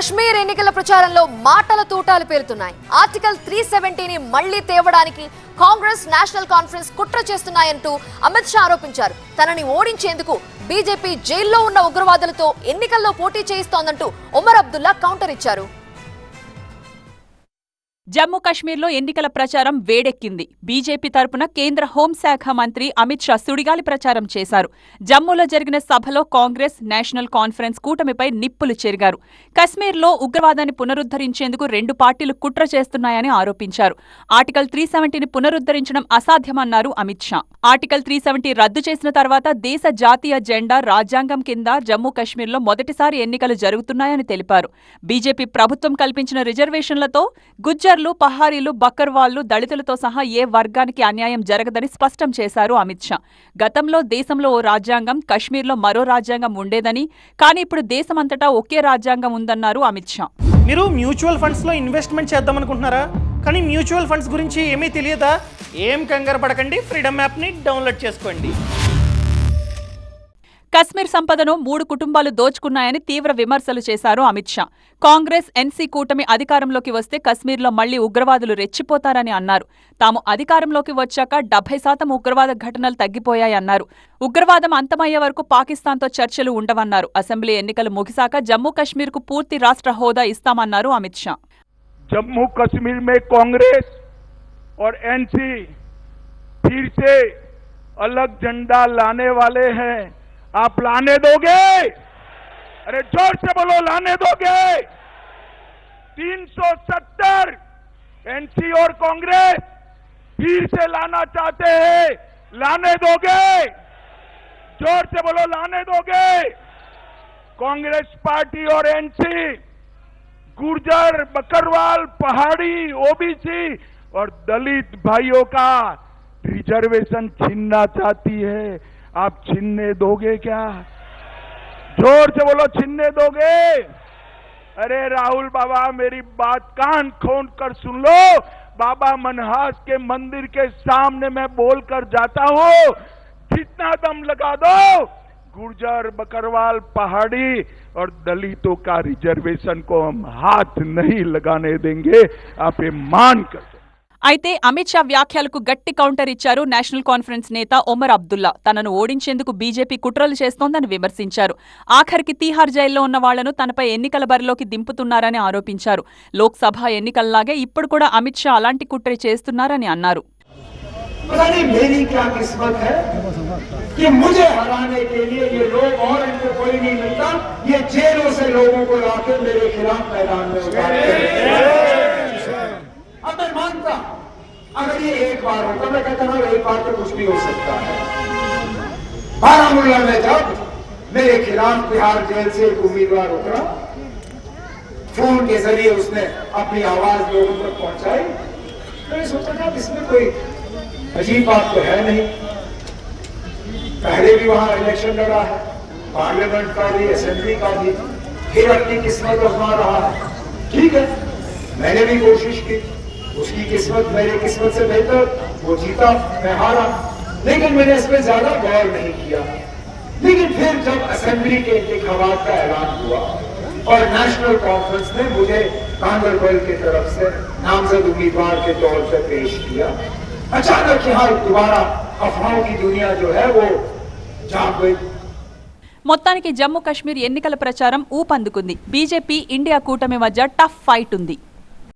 కశ్మీర్ ఎన్నికల ప్రచారంలో మాటల తూటాలు పేరుతున్నాయి ఆర్టికల్ త్రీ సెవెంటీని మళ్ళీ తేవడానికి కాంగ్రెస్ నేషనల్ కాన్ఫరెన్స్ కుట్ర చేస్తున్నాయంటూ అమిత్ షా ఆరోపించారు. తనని ఓడించేందుకు బీజేపీ జైల్లో ఉన్న ఉగ్రవాదులతో ఎన్నికల్లో పోటీ చేయిస్తోందంటూ ఉమర్ అబ్దుల్లా కౌంటర్ ఇచ్చారు. జమ్మూ కశ్మీర్లో ఎన్నికల ప్రచారం వేడెక్కింది. బీజేపీ తరపున కేంద్ర హోంశాఖ మంత్రి అమిత్ షా సుడిగాలి ప్రచారం చేశారు. జమ్మూలో జరిగిన సభలో కాంగ్రెస్ నేషనల్ కాన్ఫరెన్స్ కూటమిపై నిప్పులు చెరిగారు. కశ్మీర్లో ఉగ్రవాదాన్ని పునరుద్ధరించేందుకు రెండు పార్టీలు కుట్ర చేస్తున్నాయని ఆరోపించారు. ఆర్టికల్ త్రీ సెవెంటీని పునరుద్ధరించడం అసాధ్యమన్నారు Amit Shah. Article three seventy రద్దు చేసిన తర్వాత దేశ జాతీయ జెండా రాజ్యాంగం కింద జమ్మూ కశ్మీర్లో మొదటిసారి ఎన్నికలు జరుగుతున్నాయని తెలిపారు. బీజేపీ ప్రభుత్వం కల్పించిన రిజర్వేషన్లతో గుజ్జర్లు పహారీలు బక్కర్వాళ్ళు దళితులతో సహా ఏ వర్గానికి అన్యాయం జరగదని స్పష్టం చేశారు అమిత్ షా. గతంలో దేశంలో ఓ రాజ్యాంగం కశ్మీర్లో మరో రాజ్యాంగం ఉండేదని కానీ ఇప్పుడు దేశమంతటా ఒకే రాజ్యాంగం ఉందన్నారు అమిత్ షా. మీరు మ్యూచువల్ ఫండ్స్లో ఇన్వెస్ట్మెంట్ చేద్దాం అనుకుంటున్నారా కానీ మ్యూచువల్ ఫండ్స్ గురించి ఏమీ తెలియదా? ఏం కంగారు పడకండి ఫ్రీడమ్ యాప్ని డౌన్లోడ్ చేసుకోండి. కశ్మీర్ సంపదను మూడు కుటుంబాలు దోచుకున్నాయని తీవ్ర విమర్శలు చేశారు అమిత్ షా కాంగ్రెస్ ఎన్సీ కూటమి అధికారంలోకి వస్తే కశ్మీర్లో మళ్లీ ఉగ్రవాదులు రెచ్చిపోతారని అన్నారు తాము అధికారంలోకి వచ్చాక డెబ్బై శాతం ఉగ్రవాద ఘటనలు తగ్గిపోయాయన్నారు ఉగ్రవాదం అంతమయ్యే వరకు పాకిస్తాన్తో చర్చలు ఉండవన్నారు అసెంబ్లీ ఎన్నికలు ముగిశాక జమ్మూ కశ్మీర్కు పూర్తి రాష్ట్ర హోదా ఇస్తామన్నారు అమిత్ షా जम्मू कश्मीर में कांग्रेस और एनसी फिर से अलग झंडा लाने वाले हैं आप लाने दोगे? अरे ज़ोर से बोलो, लाने दोगे? 370 एनसी और कांग्रेस फिर से लाना चाहते हैं। लाने दोगे? ज़ोर से बोलो, लाने दोगे? कांग्रेस पार्टी और एनसी, गुर्जर, बकरवाल, पहाड़ी, ओबीसी और दलित भाइयों का रिजर्वेशन छीनना चाहती है। आप छीनने दोगे क्या? ज़ोर से बोलो, छीनने दोगे? अरे राहुल बाबा, मेरी बात कान खोल कर सुन लो। बाबा मनहास के मंदिर के सामने मैं बोलकर जाता हूँ। जितना दम लगा दो। गुर्जर, बकरवाल, पहाड़ी और दलितों का रिजर्वेशन को हम हाथ नहीं लगाने देंगे। आप ये मान कर అయితే అమిత్ షా వ్యాఖ్యలకు గట్టి కౌంటర్ ఇచ్చారు నేషనల్ కాన్ఫరెన్స్ నేత ఒమర్ అబ్దుల్లా తనను ఓడించేందుకు బీజేపీ కుట్రలు చేస్తోందని విమర్శించారు ఆఖరికి తీహార్ జైల్లో ఉన్న వాళ్లను తనపై ఎన్నికల బరిలోకి దింపుతున్నారని ఆరోపించారు లోక్సభ ఎన్నికల్లాగే ఇప్పుడు కూడా అమిత్ షా అలాంటి కుట్ర చేస్తున్నారని అన్నారు पता नहीं मेरी क्या किस्मत है कि मुझे हराने के लिए ये लोग और इनको कोई नहीं मिलता ये जेलों से लोगों को लाके मेरे खिलाफ मैदान में उतारते हैं। मैं कहता एक बार तो कुछ भी हो सकता है। बारामूला में जब मेरे खिलाफ बिहार जेल से एक उम्मीदवार उतरा, फ़ोन के ज़रिए उसने अपनी आवाज़ लोगों तक पहुंचाई। मैंने सोचा था इसमें कोई अजीब बात तो है नहीं। पहले भी वहाँ इलेक्शन लड़ा है पार्लियामेंट का भी असेंबली का भी। फिर अपनी किस्मत आजमा रहा है। ठीक है, मैंने भी कोशिश की। उसकी किस्मत मेरी किस्मत से बेहतर वो जीता मैं हारा लेकिन मैंने इस पर ज्यादा गौर नहीं किया लेकिन फिर जब असेंबली के इंतखाबात का ऐलान हुआ और नेशनल कॉन्फ्रेंस ने मुझे गांधरबल की तरफ से नामजद उम्मीदवार के तौर पर पेश किया अचानक यहाँ दोबारा अफवाहों की दुनिया जो है वो जाग गई మొత్తానికి జమ్మూ కశ్మీర్ ఎన్నికల ప్రచారం ఊపందుకుంది బీజేపీ ఇండియా కూటమి మధ్య టఫ్ ఫైట్ ఉంది